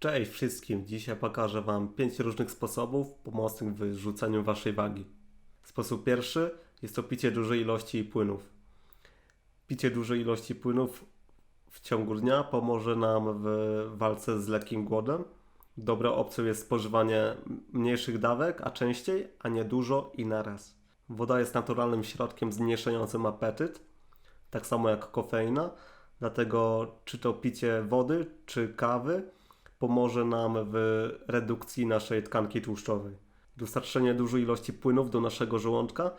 Cześć wszystkim! Dzisiaj pokażę Wam 5 różnych sposobów pomocnych w wyrzucaniu Waszej wagi. Sposób pierwszy jest to picie dużej ilości płynów. Picie dużej ilości płynów w ciągu dnia pomoże nam w walce z lekkim głodem. Dobrą opcją jest spożywanie mniejszych dawek, a częściej, a nie dużo i naraz. Woda jest naturalnym środkiem zmniejszającym apetyt, tak samo jak kofeina, dlatego czy to picie wody, czy kawy pomoże nam w redukcji naszej tkanki tłuszczowej. Dostarczenie dużej ilości płynów do naszego żołądka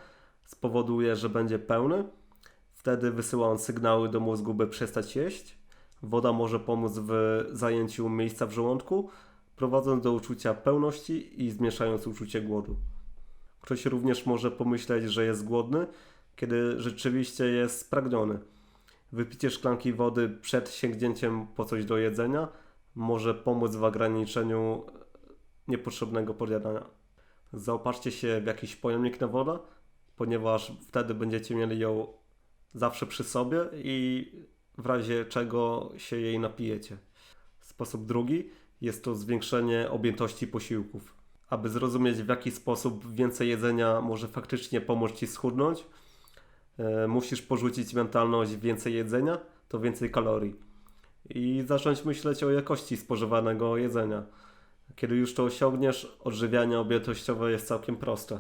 spowoduje, że będzie pełny. Wtedy wysyła on sygnały do mózgu, by przestać jeść. Woda może pomóc w zajęciu miejsca w żołądku, prowadząc do uczucia pełności i zmniejszając uczucie głodu. Ktoś również może pomyśleć, że jest głodny, kiedy rzeczywiście jest spragniony. Wypicie szklanki wody przed sięgnięciem po coś do jedzenia może pomóc w ograniczeniu niepotrzebnego podjadania. Zaopatrzcie się w jakiś pojemnik na wodę, ponieważ wtedy będziecie mieli ją zawsze przy sobie i w razie czego się jej napijecie. Sposób drugi jest to zwiększenie objętości posiłków. Aby zrozumieć w jaki sposób więcej jedzenia może faktycznie pomóc Ci schudnąć, e, musisz porzucić mentalność więcej jedzenia to więcej kalorii i zacząć myśleć o jakości spożywanego jedzenia. Kiedy już to osiągniesz, odżywianie objętościowe jest całkiem proste.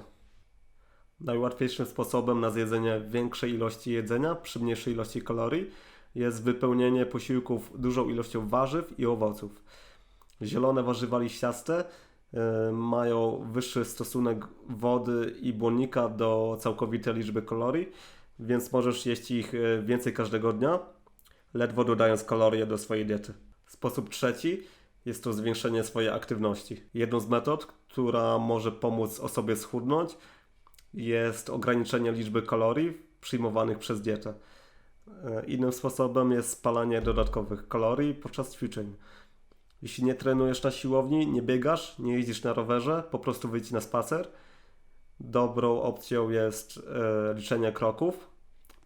Najłatwiejszym sposobem na zjedzenie większej ilości jedzenia przy mniejszej ilości kalorii jest wypełnienie posiłków dużą ilością warzyw i owoców. Zielone warzywa liściaste y, mają wyższy stosunek wody i błonnika do całkowitej liczby kalorii, więc możesz jeść ich y, więcej każdego dnia ledwo dodając kalorie do swojej diety. Sposób trzeci jest to zwiększenie swojej aktywności. Jedną z metod, która może pomóc osobie schudnąć, jest ograniczenie liczby kalorii przyjmowanych przez dietę. E, innym sposobem jest spalanie dodatkowych kalorii podczas ćwiczeń. Jeśli nie trenujesz na siłowni, nie biegasz, nie jeździsz na rowerze, po prostu wyjdź na spacer. Dobrą opcją jest e, liczenie kroków,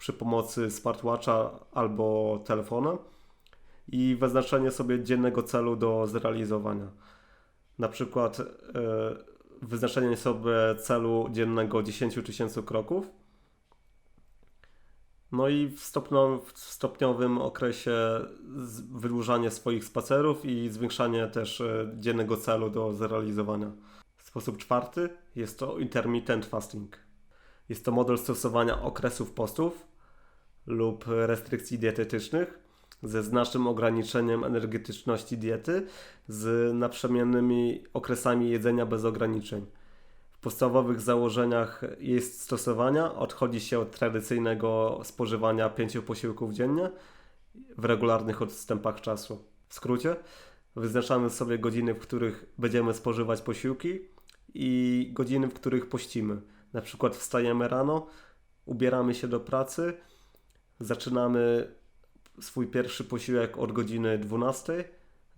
przy pomocy smartwatcha albo telefonu i wyznaczenie sobie dziennego celu do zrealizowania. Na przykład yy, wyznaczenie sobie celu dziennego 10 tysięcy kroków. No i w stopniowym okresie wydłużanie swoich spacerów i zwiększanie też e, dziennego celu do zrealizowania. Sposób czwarty jest to intermittent fasting. Jest to model stosowania okresów postów, lub restrykcji dietetycznych ze znacznym ograniczeniem energetyczności diety z naprzemiennymi okresami jedzenia bez ograniczeń. W podstawowych założeniach jej stosowania odchodzi się od tradycyjnego spożywania pięciu posiłków dziennie w regularnych odstępach czasu. W skrócie, wyznaczamy sobie godziny, w których będziemy spożywać posiłki i godziny, w których pościmy. Na przykład wstajemy rano, ubieramy się do pracy, Zaczynamy swój pierwszy posiłek od godziny 12,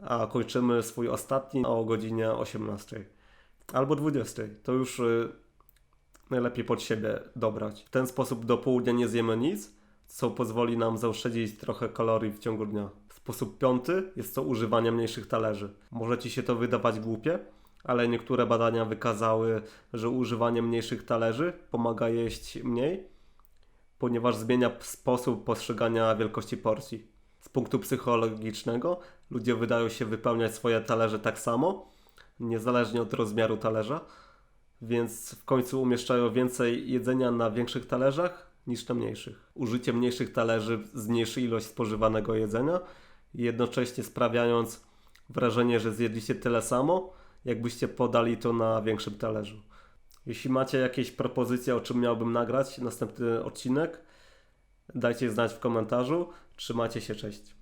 a kończymy swój ostatni o godzinie 18 albo 20. To już y, najlepiej pod siebie dobrać. W ten sposób do południa nie zjemy nic, co pozwoli nam zaoszczędzić trochę kalorii w ciągu dnia. Sposób piąty jest to używanie mniejszych talerzy. Może Ci się to wydawać głupie, ale niektóre badania wykazały, że używanie mniejszych talerzy pomaga jeść mniej ponieważ zmienia sposób postrzegania wielkości porcji. Z punktu psychologicznego ludzie wydają się wypełniać swoje talerze tak samo, niezależnie od rozmiaru talerza, więc w końcu umieszczają więcej jedzenia na większych talerzach niż na mniejszych. Użycie mniejszych talerzy zmniejszy ilość spożywanego jedzenia, jednocześnie sprawiając wrażenie, że zjedliście tyle samo, jakbyście podali to na większym talerzu. Jeśli macie jakieś propozycje, o czym miałbym nagrać następny odcinek, dajcie znać w komentarzu. Trzymajcie się, cześć.